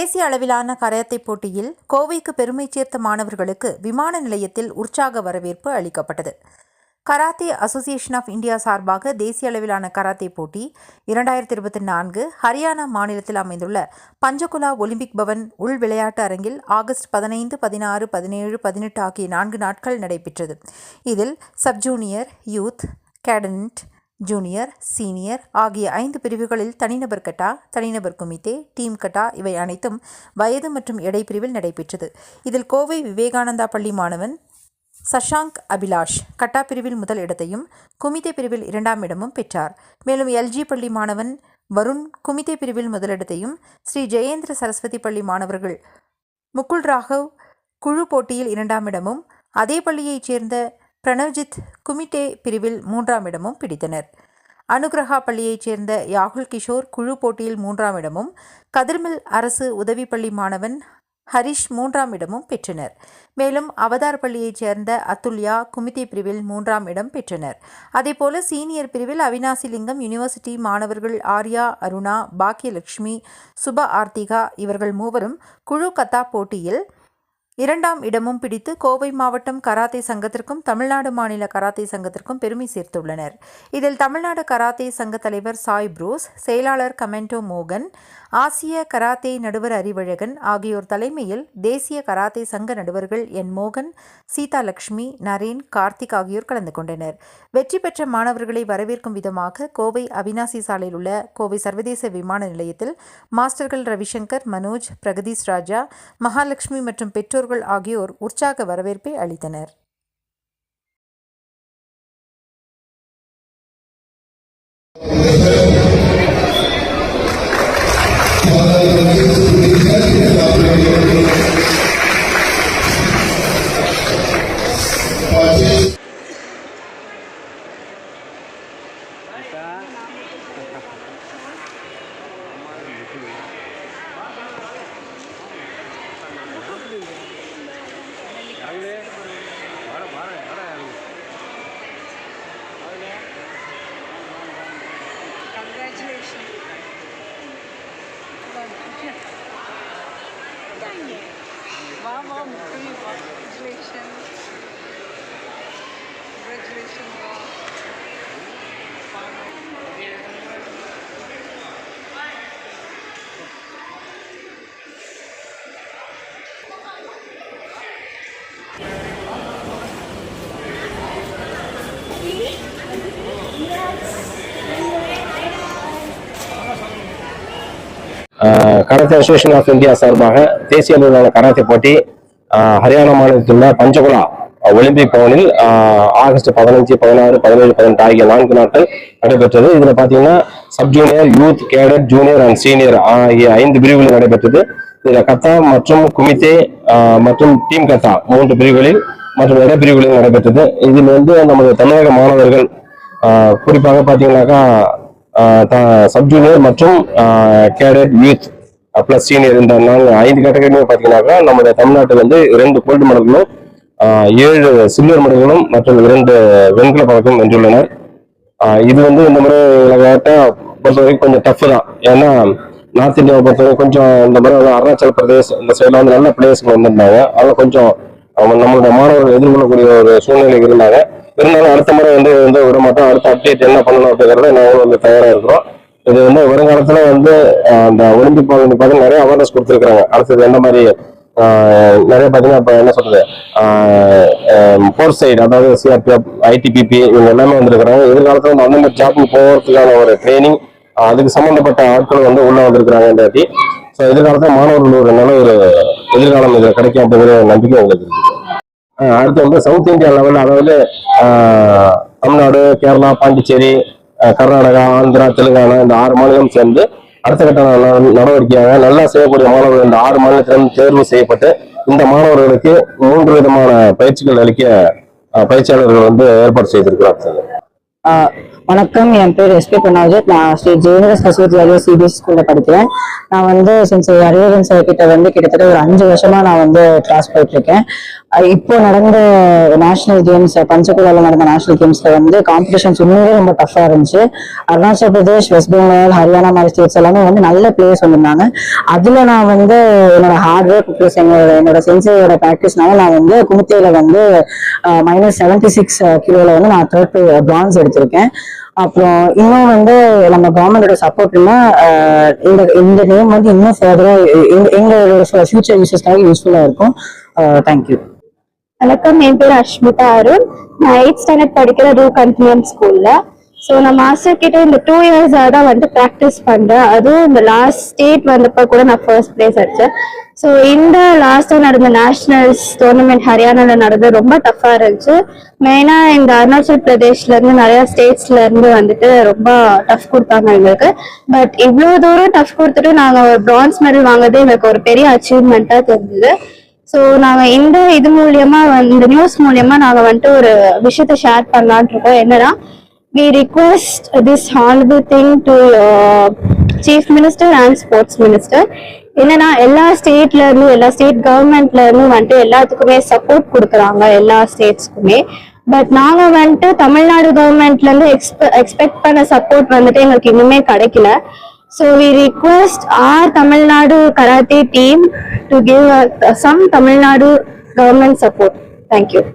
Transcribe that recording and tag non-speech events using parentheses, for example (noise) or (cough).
தேசிய அளவிலான கராத்தே போட்டியில் கோவைக்கு பெருமை சேர்த்த மாணவர்களுக்கு விமான நிலையத்தில் உற்சாக வரவேற்பு அளிக்கப்பட்டது. கராத்தே அசோசியேஷன் ஆஃப் இந்தியா சார்பாக தேசிய அளவிலான கராத்தே போட்டி இரண்டாயிரத்தி இருபத்தி நான்கு ஹரியானா மாநிலத்தில் அமைந்துள்ள பஞ்சகுலா ஒலிம்பிக் பவன் உள் விளையாட்டு அரங்கில் ஆகஸ்ட் பதினைந்து பதினாறு பதினேழு பதினெட்டு ஆகிய நான்கு நாட்கள் நடைபெற்றது. இதில் sub junior youth cadet junior senior ஆகிய ஐந்து பிரிவுகளில் தனிநபர் கட்டா தனிநபர் குமித்தே டீம் கட்டா இவை அனைத்தும் வயது மற்றும் எடை பிரிவில் நடைபெற்றது. இதில் கோவை விவேகானந்தா பள்ளி மாணவன் சஷாங்க் அபிலாஷ் கட்டா பிரிவில் முதல் இடத்தையும் குமித்தே பிரிவில் இரண்டாம் இடமும் பெற்றார். மேலும் எல்ஜி பள்ளி மாணவன் வருண் குமித்தே பிரிவில் முதலிடத்தையும் ஸ்ரீ ஜெயேந்திர சரஸ்வதி பள்ளி மாணவர்கள் முகுல் ராகவ் குழு போட்டியில் இரண்டாம் இடமும் அதே பள்ளியைச் சேர்ந்த பிரணவ்ஜித் குமிட்டே பிரிவில் மூன்றாம் இடமும் பிடித்தனர். அனுகிரகா பள்ளியைச் சேர்ந்த யாகுல் கிஷோர் குழு போட்டியில் மூன்றாம் இடமும் கதிர்மில் அரசு உதவி பள்ளி மாணவன் ஹரிஷ் மூன்றாம் இடமும் பெற்றனர். மேலும் அவதார் பள்ளியைச் சேர்ந்த அத்துல்யா குமித்தி பிரிவில் மூன்றாம் இடம் பெற்றனர். அதேபோல சீனியர் பிரிவில் அவினாசிலிங்கம் யூனிவர்சிட்டி மாணவர்கள் ஆர்யா அருணா பாக்கியலட்சுமி சுப ஆர்த்திகா இவர்கள் மூவரும் குழு கத்தா போட்டியில் இரண்டாம் இடமும் பிடித்து கோவை மாவட்டம் கராத்தே சங்கத்திற்கும் தமிழ்நாடு மாநில கராத்தே சங்கத்திற்கும் பெருமை சேர்த்துள்ளனர். இதில் தமிழ்நாடு கராத்தே சங்க தலைவர் சாய் புரூஸ் செயலாளர் கமெண்டோ மோகன் ஆசிய கராத்தே நடுவர் அறிவழகன் ஆகியோர் தலைமையில் தேசிய கராத்தே சங்க நடுவர்கள் என் மோகன் சீதா லட்சுமி நரேன் கார்த்திக் ஆகியோர் கலந்து கொண்டனர். வெற்றி பெற்ற மாணவர்களை வரவேற்கும் விதமாக கோவை அவினாசி சாலையில் உள்ள கோவை சர்வதேச விமான நிலையத்தில் மாஸ்டர்கள் ரவிசங்கர் மனோஜ் பிரகதீஷ் ராஜா மகாலட்சுமி மற்றும் பெற்றோர்கள் ஆகியோர் உற்சாக வரவேற்பை அளித்தனர் Thank (laughs) you. अरे बाहर बाहर है Congratulations. Congratulations. Karate association of India சார்பாக தேசிய அளவிலான கராத்தே போட்டி ஹரியானா மாநிலத்தில் உள்ள பஞ்சகுலா ஒலிம்பிக் பவனில் ஆகஸ்ட் பதினஞ்சு பதினாறு பதினேழு பதினெட்டு ஆகிய நான்கு நாட்கள் நடைபெற்றது. இதில் பார்த்தீங்கன்னா sub junior youth cadet junior and senior ஆகிய ஐந்து பிரிவுகளில் நடைபெற்றது. இதில் கத்தா மற்றும் குமித்தே மற்றும் டீம் கத்தா மூன்று பிரிவுகளில் மற்றும் இட பிரிவுகளில் நடைபெற்றது. இதில் வந்து நமது தமிழக மாணவர்கள் குறிப்பாக பார்த்தீங்கன்னாக்கா சப் ஜூனியர் மற்றும் கேடட் யூத் பிளஸ் சீனியர் இந்த நாங்கள் ஐந்து கேட்டகரியுமே பார்த்தீங்கன்னாக்கா நம்முடைய தமிழ்நாட்டில் வந்து இரண்டு கோல்டு மெடல்களும் ஏழு சில்வர் மெடல்களும் மற்றும் இரண்டு வெண்கல பதக்கம் வென்றுள்ளனர் இது வந்து இந்த முறை விளையாட்டை பொறுத்த வரைக்கும் கொஞ்சம் டஃப் தான். ஏன்னா நார்த் இந்தியாவை பொறுத்தவரைக்கும் கொஞ்சம் இந்த முறை அருணாச்சல அருணாச்சல் பிரதேஷ் இந்த சைடில் வந்து நல்ல பிளேயர்ஸ்கள் வந்திருந்தாங்க. அதில் கொஞ்சம் அவங்க நம்மளுடைய மாணவர்கள் எதிர்கொள்ளக்கூடிய ஒரு சூழ்நிலை இருந்தாங்க. இருந்தாலும் அடுத்த முறை வந்து வந்து விட மாட்டோம் அடுத்த அப்டேட் என்ன பண்ணணும் அப்படிங்கிறத நாங்களும் வந்து தயாராக இருக்கிறோம். இது வந்து வருங்காலத்துல வந்து அந்த ஒலிம்பிக் வந்து பார்த்தீங்கன்னா நிறைய அவேர்னஸ் கொடுத்துருக்காங்க அடுத்தது எந்த மாதிரி நிறைய பார்த்தீங்கன்னா இப்போ என்ன சொல்றது ஃபோர் சைடு அதாவது சிஆர்பிஎஃப் ஐடிபிபி இவங்க எல்லாமே வந்திருக்கிறாங்க. எதிர்காலத்தில் வந்து அந்த மாதிரி ஜாப்க்கு போகிறதுக்கான ஒரு ட்ரைனிங் அதுக்கு சம்மந்தப்பட்ட ஆட்கள் வந்து உள்ளே வந்திருக்கிறாங்க இந்த வாட்டி ஸோ எதிர்காலத்தில் மாணவர்கள் ஒரு நல்ல ஒரு எதிர்காலம் இதில் கிடைக்கும் அப்படிங்கிற நம்பிக்கை எங்களுக்கு இருக்கு. அடுத்து வந்து சவுத் இந்தியா லெவலில் அதாவது தமிழ்நாடு கேரளா பாண்டிச்சேரி கர்நாடகா ஆந்திரா தெலுங்கானா இந்த ஆறு மாநிலம் சேர்ந்து அடுத்த கட்ட நடவடிக்கையாக நல்லா செய்யக்கூடிய மாணவர்கள் இந்த ஆறு மாநிலத்திலும் தேர்வு செய்யப்பட்டு இந்த மாணவர்களுக்கு மூன்று விதமான பயிற்சிகள் அளிக்க ஆஹ் பயிற்சியாளர்கள் வந்து ஏற்பாடு செய்திருக்கிறார் சார் ஆஹ் வணக்கம். என் பேர் எஸ்பி பிரணாஜித் நான் ஸ்ரீ ஜெயந்தரஸ் கசூர்ஜாலியா சிபிஎஸ் ஸ்கூல்ல படிக்கிறேன். நான் வந்து சின்ஸ் அறிவகன் சார் கிட்ட வந்து கிட்டத்தட்ட ஒரு அஞ்சு வருஷமா நான் வந்து கிளாஸ் போயிட்டு இருக்கேன் இப்போ நடந்த நேஷனல் கேம்ஸ் பஞ்சகுலாவில் நடந்த நேஷனல் கேம்ஸ்ல வந்து காம்படிஷன்ஸ் உண்மையிலே ரொம்ப டஃபா இருந்துச்சு. அருணாச்சல் பிரதேஷ் வெஸ்ட் பெங்கால் ஹரியானா மாதிரி ஸ்டேட்ஸ் எல்லாமே வந்து நல்ல பிளேயர்ஸ் வந்திருந்தாங்க. அதுல நான் வந்து என்னோட ஹார்ட் ஒர்க் ப்ளஸ் என்னோட என்னோட சென்சையோட ப்ராக்டிஸ்னால நான் வந்து குமுத்தையில வந்து மைனஸ் செவன்டி சிக்ஸ் கிலோல வந்து நான் தேர்ட் பிரான்ஸ் எடுத்திருக்கேன். அப்புறம் இன்னும் வந்து நம்ம கவர்மெண்டோட சப்போர்ட்னா இந்த இந்த நேம் வந்து இன்னும் ஃபர்தரா எங்களோட ஃபியூச்சர் யூசஸ்க்காக யூஸ்ஃபுல்லா இருக்கும். தேங்க்யூ வணக்கம். என் பேர் அஷ்மிதா அருண். நான் எயிட் ஸ்டாண்டர்ட் படிக்கிற ரூ கண்டினியம் ஸ்கூல்ல ஸோ நான் மாஸ்டர் கிட்ட இந்த டூ இயர்ஸாக தான் வந்து ப்ராக்டிஸ் பண்ணுறேன் அதுவும் இந்த லாஸ்ட் ஸ்டேட் வந்தப்போ கூட நான் ஃபர்ஸ்ட் பிளேஸ் அடித்தேன் ஸோ இந்த லாஸ்ட்டாக நடந்த நேஷ்னல்ஸ் டோர்னமெண்ட் ஹரியானால நடந்தது ரொம்ப டஃப்பாக இருந்துச்சு. மெயினாக இந்த அருணாச்சல் பிரதேஷ்ல இருந்து ஸ்டேட்ஸ்லேருந்து ஸ்டேட்ஸ்ல இருந்து வந்துட்டு ரொம்ப டஃப் கொடுத்தாங்க எங்களுக்கு. பட் இவ்வளோ தூரம் டஃப் கொடுத்துட்டு நாங்கள் ஒரு பிரான்ஸ் மெடல் வாங்குறது எங்களுக்கு ஒரு பெரிய அச்சீவ்மெண்ட்டாக தெரிஞ்சது. ஸோ நாங்கள் இந்த இது மூலியமா வந்து இந்த நியூஸ் மூலியமா நாங்கள் வந்துட்டு ஒரு விஷயத்த ஷேர் பண்ணலாம்னு இருக்கோம். என்னன்னா we request this thing thing to chief minister and sports minister என்னன்னா எல்லா ஸ்டேட்ல இருந்து எல்லா ஸ்டேட் கவர்மெண்ட்ல இருந்து வந்துட்டு எல்லாத்துக்குமே சப்போர்ட் கொடுக்குறாங்க எல்லா ஸ்டேட்ஸ்க்குமே பட் நாங்க வந்துட்டு தமிழ்நாடு கவர்மெண்ட்ல இருந்து எக்ஸ்பெக்ட் பண்ண சப்போர்ட் வந்துட்டு எங்களுக்கு இன்னுமே கிடைக்கல. So we request our Tamil Nadu karate team to give some Tamil Nadu government support thank you